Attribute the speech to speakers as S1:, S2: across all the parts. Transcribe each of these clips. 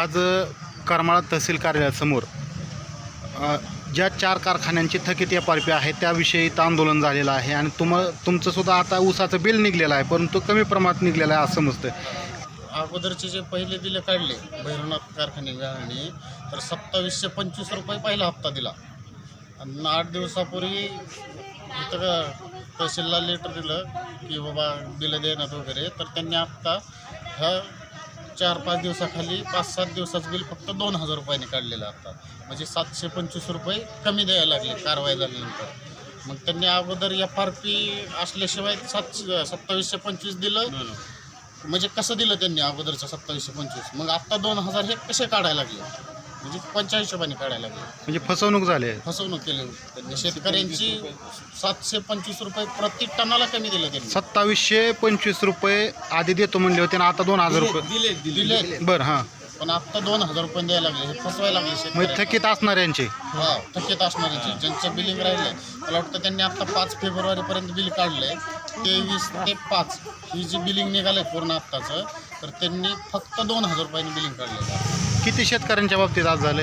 S1: आज करमाळा तहसील कार्यालयासमोर ज्या चार कारखान्यांची थकीत एफ आर पी आहे त्याविषयी आंदोलन झालेलं आहे आणि तुम तुमचंसुद्धा आता ऊसाचं बिल निघलेलं आहे परंतु कमी प्रमाणात निघलेलं आहे असं समजतं
S2: अगोदरचे जे पहिले बिलं काढले भैरवनाथ कारखाने तर सत्तावीसशे पंचवीस रुपये पहिला हप्ता दिला. आणि आठ दिवसापूर्वी इथं का- तहसीलला लेटर दिलं की बाबा बिलं देण्यात वगैरे तर त्यांनी आत्ता ह्या चार पाच दिवसाखाली पाच सात दिवसाचं बिल फक्त दोन हजार रुपयाने काढलेलं आता. म्हणजे सातशे पंचवीस रुपये कमी द्यायला लागले कारवाई झाल्यानंतर. मग त्यांनी अगोदर एफ आर पी असल्याशिवाय सातशे सत्तावीसशे पंचवीस दिलं. म्हणजे कसं दिलं त्यांनी अगोदरचं सत्तावीसशे पंचवीस? मग आत्ता दोन हजार हे कसे काढायला लागले? म्हणजे कोणत्या हिशोबाने काढायला लागले?
S1: म्हणजे फसवणूक झाली आहे.
S2: फसवणूक केली त्यांनी शेतकऱ्यांची सातशे पंचवीस रुपये प्रति टनाला कमी दिले त्यांनी.
S1: सत्तावीसशे पंचवीस रुपये आधी देतो म्हणले होते आणि आता दोन हजार रुपये.
S2: दिले दिले
S1: बरं हां.
S2: पण आत्ता दोन हजार रुपये द्यायला लागले. हे फसवायला लागले
S1: म्हणजे
S2: शेतकऱ्यांना.
S1: थकीत असणाऱ्यांचे
S2: हा थकीत असणाऱ्याची ज्यांचं बिलिंग राहिलंय. मला वाटतं त्यांनी आता पाच फेब्रुवारीपर्यंत बिल काढलंय. तेवीस ते पाच. ही जी बिलिंग निघालंय पूर्ण आत्ताचं तर त्यांनी फक्त दोन हजार रुपयांनी बिलिंग काढलेलं आहे
S1: किती शेतकऱ्यांच्या बाबतीत आज झाले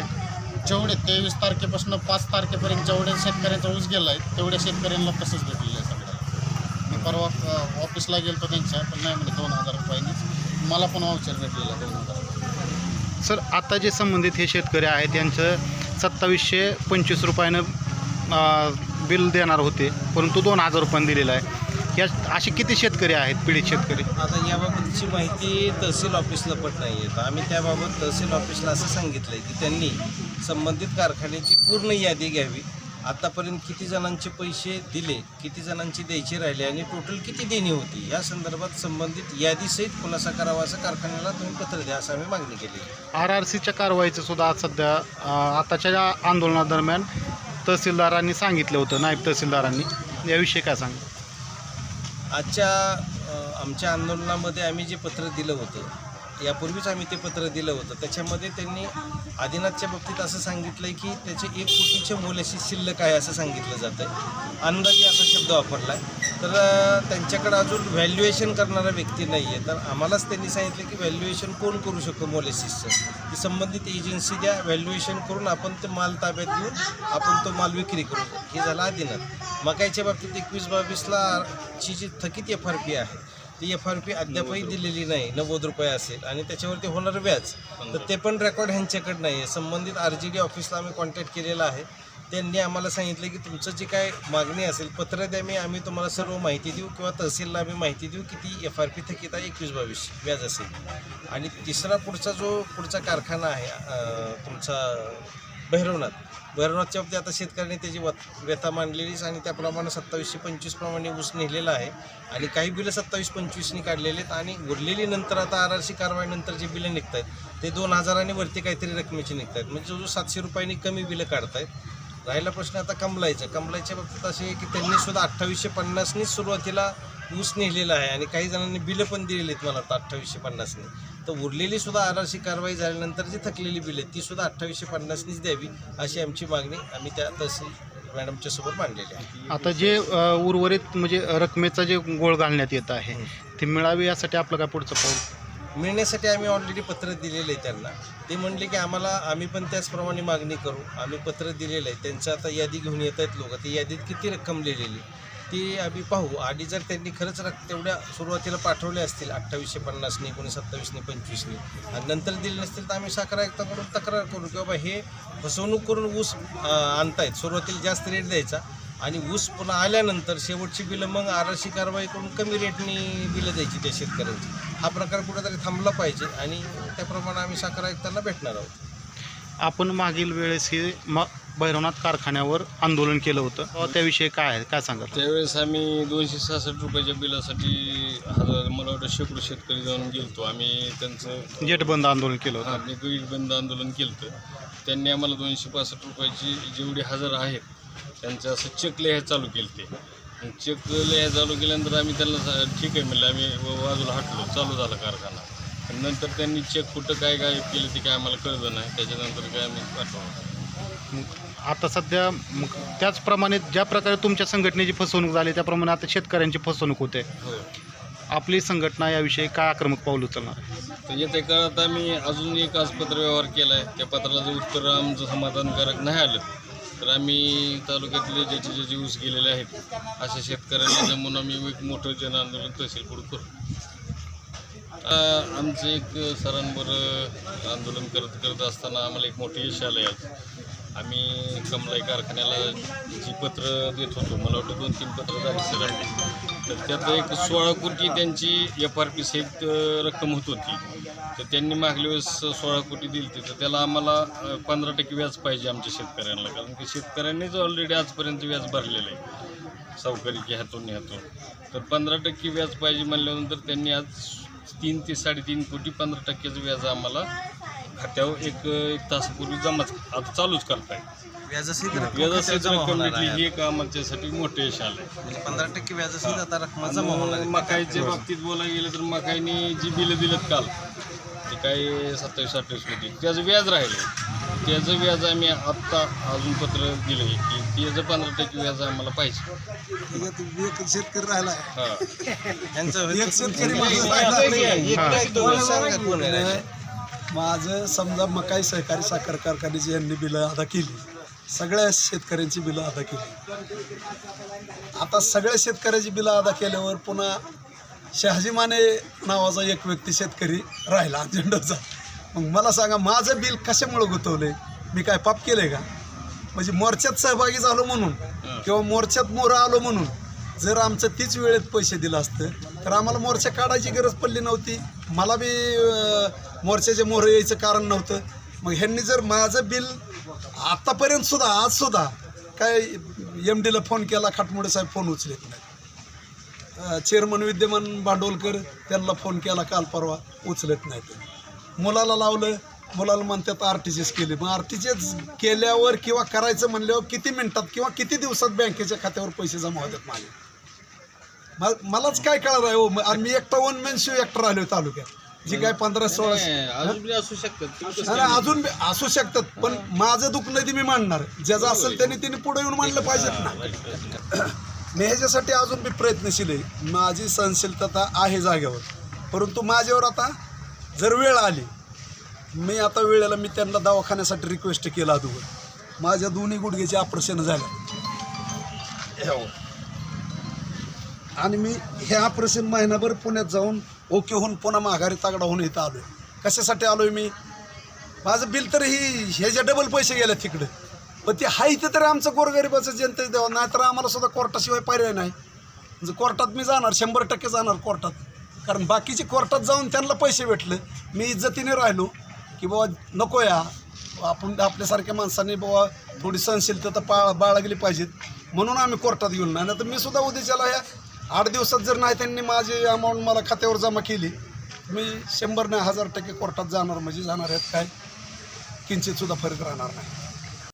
S2: जेवढे तेवीस तारखेपासून पाच तारखेपर्यंत जेवढे शेतकऱ्यांचा ऊस गेला आहे तेवढ्या शेतकऱ्यांना तसंच भेटलेलं आहे सगळ्याला मी परवा ऑफिसला गेलो त्यांच्या पण नाही म्हणे दोन हजार रुपयांनी मला पण वाउचर भेटलेलं आहे दोन हजार
S1: सर आता जे संबंधित हे शेतकरी आहेत यांचं सत्तावीसशे पंचवीस रुपयानं बिल देणार होते परंतु दोन हजार रुपयानं दिलेलं आहे. या असे किती शेतकरी आहेत पीडित शेतकरी?
S3: आता याबाबतची माहिती तहसील ऑफिसला पण नाही तर आम्ही त्याबाबत तहसील ऑफिसला असं सांगितलं आहे की त्यांनी संबंधित कारखान्याची पूर्ण यादी घ्यावी. आतापर्यंत किती जणांचे पैसे दिले किती जणांचे द्यायचे राहिले आणि टोटल किती देणी होती या संदर्भात संबंधित यादीसहित खुलासा करावा असं कारखान्याला तुम्ही पत्र द्या असं आम्ही मागणी केली.
S1: आर आर सीच्या कारवाईचं सुद्धा आज सध्या आताच्या आंदोलनादरम्यान तहसीलदारांनी सांगितलं होतं नायब तहसीलदारांनी. याविषयी काय सांग
S3: आजच्या आमच्या आंदोलनामध्ये आम्ही जे पत्र दिलं होतं यापूर्वीच आम्ही ते पत्र दिलं होतं. त्याच्यामध्ये त्यांनी आदिनाथच्या बाबतीत असं सांगितलं आहे की त्याचे एक कोटीचे मोलाशी शिल्लक आहे असं सांगितलं जातं आहे अंदाजे असा शब्द वापरला आहे तर त्यांच्याकडे अजून व्हॅल्युएशन करणारा व्यक्ती नाही आहे तर आम्हालाच त्यांनी सांगितलं की व्हॅल्युएशन कोण करू शकतो मोलेसिसचं ती संबंधित एजन्सी द्या व्हॅल्युएशन करून आपण ते माल ताब्यात घेऊन आपण तो माल विक्री करू. हे झालं आदिनाथ. मकाईच्या बाबतीत एकवीस बावीसला ची जी थकीत एफ आर पी आहे ती एफ आर पी अद्यापही दिलेली नाही. नव्वद रुपये असेल. आणि त्याच्यावरती होणार व्याज. तर ते पण रेकॉर्ड ह्यांच्याकडे नाही आहे संबंधित आर जी डी ऑफिसला आम्ही कॉन्टॅक्ट केलेला आहे. त्यांनी आम्हाला सांगितलं की तुमचं जी काय मागणी असेल पत्र द्या. मी आम्ही तुम्हाला सर्व माहिती देऊ किंवा तहसीलला आम्ही माहिती देऊ किती एफ आर पी थकीत आहे एकवीस बावीस व्याज असेल. आणि तिसरा पुढचा जो पुढचा कारखाना आहे तुमचा भैरवनाथ. भैरवनाथच्या बाबतीत आता शेतकऱ्यांनी त्याची व व्यथा मांडलेलीच आणि त्याप्रमाणे सत्तावीसशे पंचवीस प्रमाणे ऊस नेलेला आहे. आणि काही बिलं सत्तावीस पंचवीसनी काढलेले आहेत आणि उरलेली नंतर आता आर आर सी कारवाईनंतर जे बिलं निघत आहेत ते दोन हजाराने वरती काहीतरी रकमेची निघत आहेत म्हणजे जवळजवळ सातशे रुपयांनी कमी बिलं काढतायत. राहिला प्रश्न आता कमलायचा कमलाईच्या बाबतीत असे आहे की त्यांनी सुद्धा अठ्ठावीसशे पन्नासनीच सुरुवातीला ऊस नेलेला आहे आणि काही जणांनी बिलं पण दिलेली आहेत मला आता अठ्ठावीसशे पन्नासनी. तर उरलेली सुद्धा आर आर सी कारवाई झाल्यानंतर जी थकलेली बिलं आहेत ती सुद्धा अठ्ठावीसशे पन्नासनीच द्यावी अशी आमची मागणी आम्ही त्या तहसील मॅडमच्या सोबत मांडलेली आहे.
S1: आता जे उर्वरित म्हणजे रकमेचा जे गोळ घालण्यात येत आहे ते मिळावे यासाठी आपलं काय पुढचं पाऊल?
S3: मिळण्यासाठी आम्ही ऑलरेडी पत्र दिलेलं आहे त्यांना. ते म्हणले की आम्हाला आम्ही पण त्याचप्रमाणे मागणी करू. आम्ही पत्र दिलेलं आहे. त्यांचं आता यादी घेऊन येत आहेत लोक. ती यादीत किती रक्कम लिहिलेली ती आम्ही पाहू. आणि जर त्यांनी खरंच रक्त तेवढ्या सुरुवातीला पाठवले असतील अठ्ठावीसशे पन्नासने एकोणीसत्तावीसने पंचवीसने आणि नंतर दिले नसतील तर आम्ही साखर आयुक्ताकडून तक्रार करू की बाबा हे फसवणूक करून ऊस आणतायत. सुरुवातीला जास्त रेट द्यायचा आणि ऊस पुन्हा आल्यानंतर शेवटची बिलं मग आरशी कारवाई करून कमी रेटनी बिलं द्यायची त्या शेतकऱ्यांची. हा प्रकार कुठेतरी थांबला पाहिजे आणि त्याप्रमाणे आम्ही साखर आयुक्तांना भेटणार आहोत.
S1: आपण मागील वेळेस हे म भैरवनाथ कारखान्यावर आंदोलन केलं होतं. तेव्हा त्याविषयी काय आहे? काय सांगाल?
S4: त्यावेळेस आम्ही दोनशे सहासष्ट रुपयाच्या बिलासाठी हजार मला वाटतं शेकडो शेतकरी जाऊन गेलतो. आम्ही त्यांचं
S1: जेटबंद आंदोलन केलं होतं.
S4: गैर बंद आंदोलन केलं होतं. त्यांनी आम्हाला दोनशे पासष्ट रुपयाची जेवढे हजार आहेत त्यांचं असं चेक लिहाय चालू केलं ते. चेक लिहाय चालू केल्यानंतर आम्ही त्यांना ठीक आहे म्हणलं आम्ही बाजूला हटलो. चालू झाला कारखाना. नंतर त्यांनी चेक कुठं काय काय केलं ते काय आम्हाला कळलं नाही. त्याच्यानंतर काय आम्ही पाठवलं.
S1: मग आता सध्या मग त्याचप्रमाणे ज्या प्रकारे तुमच्या संघटनेची फसवणूक झाली त्याप्रमाणे आता शेतकऱ्यांची फसवणूक होते.
S4: हो.
S1: आपली संघटना याविषयी काय आक्रमक पाऊल उचलणार? आहे
S4: तर येत्या काळात आम्ही अजून एक आज पत्र व्यवहार केला आहे त्या पत्राला जर उत्तर आमचं समाधानकारक नाही आलं तर आम्ही तालुक्यातले ज्याचे ज्याचे ऊस गेलेले आहेत अशा शेतकऱ्यांना जमून आम्ही एक मोठं जन आंदोलन तहसील पुढे करू. आता आमचं एक सरांवर आंदोलन करत करत असताना आम्हाला एक मोठे यश आलं आहे आज. आम्ही कमलाई कारखान्याला जी पत्र देत होतो मला वाटतं दोन तीन पत्र झाली सरांनी तर त्यात एक सोळा कोटी त्यांची एफ आर पी सहित रक्कम होत होती. तर त्यांनी मागल्या वेळेस सोळा कोटी दिली होती. तर त्याला आम्हाला पंधरा टक्के व्याज पाहिजे आमच्या शेतकऱ्यांना कारण की शेतकऱ्यांनीच ऑलरेडी आजपर्यंत व्याज भरलेलं आहे. सावकारी की ह्यातून ह्यातून तर पंधरा टक्के व्याज पाहिजे म्हणल्यानंतर त्यांनी आज तीन ते साडेतीन कोटी पंधरा टक्क्याचं व्याज आम्हाला खात्यावर एक एक तासापूर्वी जमाच आता चालूच करताय
S3: व्याजासहित रक्कम
S4: व्याजासहित
S3: खात्यात जमा
S4: रक्कम
S3: होणार
S4: भेटली
S3: आहे.
S4: ही एक आमच्यासाठी मोठं यश आलं आहे
S3: म्हणजे पंधरा टक्के व्याजासहित आता रक्कम जमा होणार आहे.
S4: मकाईच्या बाबतीत बोलायला गेलं तर मकाईने जी बिलं दिलं काल ते काय सत्तावीस अठ्ठावीस होती. त्याचं व्याज राहिलं त्याचं व्याज आम्ही आत्ता अजून पत्र दिलं आहे की त्याचं पंधरा टक्के व्याज आम्हाला पाहिजे.
S5: एक शेतकरी
S4: हां.
S5: राहिले. माझं समजा मकाई सहकारी साखर कारखान्याची यांनी बिलं अदा केली. सगळ्या शेतकऱ्यांची बिलं अदा केली. आता सगळ्या शेतकऱ्याची बिलं अदा केल्यावर पुन्हा शहाजी माने नावाचा एक व्यक्ती शेतकरी राहिला अजेंडाचा. मग मला सांगा माझं बिल कशामुळं गुतवलंय? मी काय पाप केले का? म्हणजे मोर्चात सहभागी झालो म्हणून किंवा मोर्चात मोरं आलो म्हणून जर आमचं तीच वेळेत पैसे दिलं असतं तर आम्हाला मोर्चा काढायची गरज पडली नव्हती. मला बी मोर्चाचे मोहरं यायचं कारण नव्हतं. मग ह्यांनी जर माझं बिल आत्तापर्यंत सुद्धा आज सुद्धा काय एम डीला फोन केला खाटमोडे साहेब फोन उचलत नाही चेअरमन विद्यमान भांडवलकर त्यांना फोन केला काल परवा उचलत नाहीत मुलाला लावलं मुलाला म्हणतात आर टी जीच केले. मग आर टी जीच केल्यावर किंवा करायचं म्हणल्यावर किती मिनिटात किंवा किती दिवसात बँकेच्या खात्यावर पैसे जमा होतात माझे मलाच काय कळणार आहे हो? म- आणि मी एकटा वन मॅन शिव एकटा राहिलो तालुक्यात. जी काय पंधरा सोळा
S4: असू शकतात.
S5: अजून असू शकतात पण माझं दुखणं ते मी मांडणार ज्याचं असेल त्याने तिने पुढे येऊन मांडलं पाहिजेत ना. मी ह्याच्यासाठी अजून बी प्रयत्नशील आहे. माझी सहनशीलता आहे जागेवर. परंतु माझ्यावर आता जर वेळ आली मी आता वेळेला मी त्यांना दवाखान्यासाठी रिक्वेस्ट केला अगोदर. माझ्या दोन्ही गुडघ्याचे ऑपरेशन झालं. आणि मी हे ऑपरेशन महिनाभर पुण्यात जाऊन ओके होऊन पुन्हा माघारी तागडा होऊन इथं आलो कशासाठी आलो आहे मी? माझं बिल तर ही ह्याच्या डबल पैसे गेले तिकडे. पण ते हाय इथं तरी आमचं गोरगरिबाचं जनतेच द्यावं नाहीतर आम्हाला सुद्धा कोर्टाशिवाय पर्याय नाही. म्हणजे कोर्टात मी जाणार शंभर टक्के जाणार कोर्टात. कारण बाकीचे कोर्टात जाऊन त्यांना पैसे भेटले. मी इज्जतीने राहिलो की बाबा नको या. आपण आपल्यासारख्या माणसांनी बाबा थोडी सहनशीलता पाळ बाळगली पाहिजेत. म्हणून आम्ही कोर्टात घेऊन नाही तर मी सुद्धा उद्याच्याला या आठ दिवसात जर नाही त्यांनी माझी अमाऊंट मला खात्यावर जमा केली मी शंभर नाही हजार टक्के कोर्टात जाणार. म्हणजे जाणार आहेत काय? किंचितसुद्धा फरक राहणार नाही.